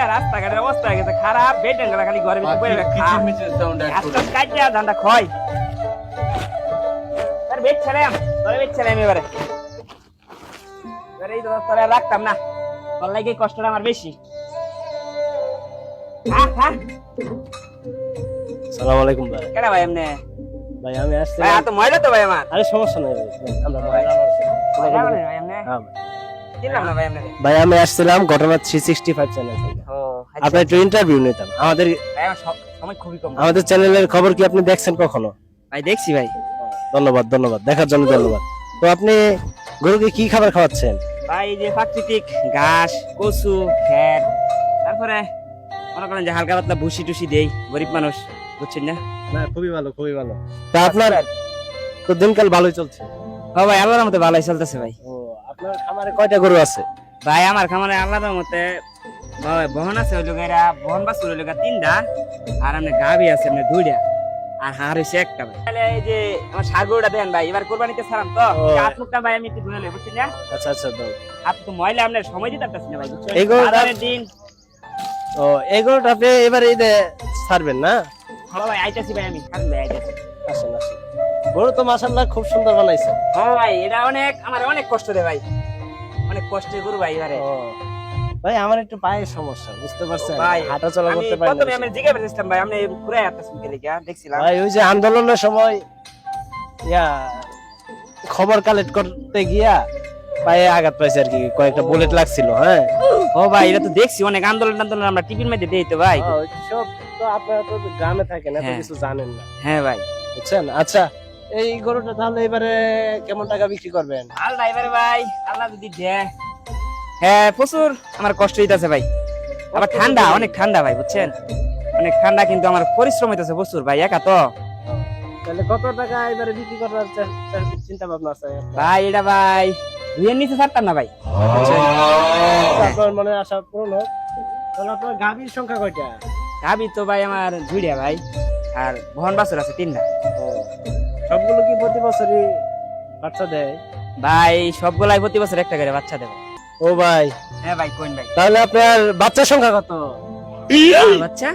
দিয়া রাস্তাঘাটের অবস্থা হয়ে গেছে খারাপ বেড গেলা খালি ঘরে ভিতরে বসে খা আজকাল কাটিয়া ধান্দা খয়। তোর বেড ছেড়েম তোর বেড ছেড়েম এবারে। এবারে এই তো তোরে রাখতাম না তোর লাগে কষ্টটা আমার বেশি। খা সালাম আলাইকুম ভাই। কেডা ভাই এমনে ভাই আমি আসছি ভাই আর তো ময়লা তো ভাই আমার? আরে সমস্যা নাই ভাই। আমরা ময়লা ভাই এমনে হ্যাঁ ভাই। আমি আসছিলাম ঘটনা থ্রি সিক্সটি ফাইভ চ্যানেল থেকে। আচ্ছা। আপনার একটু ইন্টারভিউ নিতাম। আমাদের আমাদের চ্যানেলের খবর কি আপনি দেখছেন কখনো? ভাই দেখছি ভাই। ধন্যবাদ ধন্যবাদ। দেখার জন্য ধন্যবাদ। তো আপনি গরুকে কি খাবার খাওয়াচ্ছেন? ভাই যে প্রাকৃতিক ঘাস কচু খ্যার তারপরে মনে করেন যে হালকা পাতলা ভুসি টুসি দেই গরিব মানুষ বুঝছেন না? না খুবই ভালো খুবই ভালো। তা আপনার তো দিনকাল ভালোই চলছে। ও ভাই আল্লাহর মতে ভালোই চলতেছে ভাই। ও আপনার খামারে কয়টা গরু আছে? ভাই আমার খামারে আল্লাহর মতে বহন আছে ওই লোকেরা বহন বাস ওই লোকেরা তিনটা আর আমরা গাবি আছে আমরা দুইটা আর হার হয়েছে একটা ভাই। তাহলে এই যে আমার সারগুলোটা দেন ভাই এবার কোরবানিতে ছাড়াম তো। হাত মুখটা ভাই আমি একটু ধুয়ে লই বুঝছেন না? আচ্ছা আচ্ছা দাও। হাত তো ময়লা আপনার সময় দিতে পারতেছি না ভাই এই গরুটা- দিন ও এই গরুটা আপনি এবারে ঈদে ছাড়বেন না? হ্যালো ভাই আইতাছি ভাই আমি। ভাই আইতাছি। আসেন আসেন। গরু তো মাসাল্লাহ খুব সুন্দর বানাইছে। হ্যাঁ ভাই এটা অনেক আমার অনেক কষ্ট রে ভাই। অনেক কষ্টের গরু ভাই এবারে। ভাই আমার একটু পায়ের সমস্যা বুঝতে পারছেন? ভাই, হাঁটা চলা করতে পারি না আমি জিজ্ঞাসা করছিলাম ভাই আপনি ঘুরে আসতেছেন কে লিখা দেখছিলাম। ভাই ওই যে আন্দোলনের সময় ইয়া খবর কালেক্ট করতে গিয়া পায়ে আঘাত পাইছে আর কি কয়েকটা বুলেট লাগছিল হ্যাঁ? ও ভাই এটা তো দেখছি অনেক আন্দোলন আন্দোলন আমরা টিভির মধ্যে দেই তো ভাই। সব তো আপনারা তো গ্রামে থাকেন এত হ্যাঁ। কিছু জানেন না। হ্যাঁ ভাই। বুঝছেন? আচ্ছা এই গরুটা তাহলে এবারে কেমন টাকা বিক্রি করবেন? আল্লাহ এবারে ভাই আল্লাহ যদি দেয় হ্যাঁ প্রচুর আমার কষ্ট হইতাছে ভাই। আবার ঠান্ডা অনেক ঠান্ডা ভাই বুঝছেন? অনেক ঠান্ডা কিন্তু আমার পরিশ্রম হইতাছে প্রচুর ভাই একা তো। তাহলে কত টাকা এবারে বিক্রি করার চিন্তা ভাবনা আছে ভাই এটা ভাই দুইয়ের নিচে ছাড়তাম না ভাই। আচ্ছা, আপনার মনে আশা পূরণ হোক। তাহলে আপনার গাভীর সংখ্যা কয়টা? গাভী তো ভাই আমার দুইটা ভাই আর বহন বাছুর আছে তিনটা। সবগুলো কি প্রতি বছরই বাচ্চা দেয়? ভাই সবগুলাই প্রতি বছর একটা করে বাচ্চা দেবে ও ভাই। হ্যাঁ ভাই কোন ভাই? তাহলে আপনার বাচ্চার সংখ্যা কত? বাচ্চা?